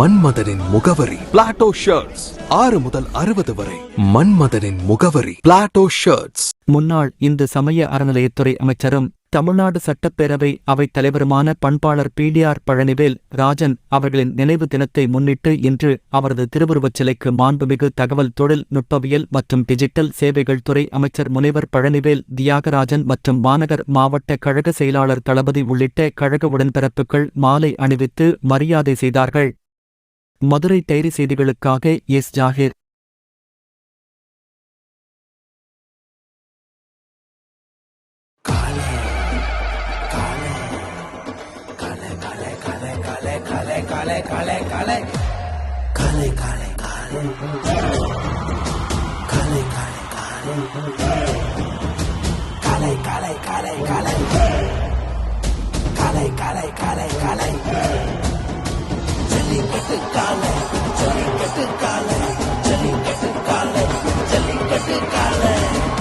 மன்மதனின் முகவரி. Plato shirts ஆறு முதல் அறுபது வரை. மன்மதனின் முகவரி. பிளாட்டோ ஷர்ட்ஸ் முன்னாள் இந்து சமய அறநிலையத்துறை அமைச்சரும் தமிழ்நாடு சட்டப்பேரவை அவைத் தலைவருமான பண்பாளர் பிடிஆர் பழனிவேல் ராஜன் அவர்களின் நினைவு தினத்தை முன்னிட்டு இன்று அவரது திருவுருவச் சிலைக்கு மாண்புமிகு தகவல் தொழில் நுட்பவியல் மற்றும் டிஜிட்டல் சேவைகள் துறை அமைச்சர் முனைவர் பழனிவேல் தியாகராஜன் மற்றும் மாநகர் மாவட்ட கழக செயலாளர் தளபதி உள்ளிட்ட கழக உடன்பிறப்புகள் மாலை அணிவித்து மரியாதை செய்தார்கள். மதுரை டைரி செய்திகளுக்காக S Zakir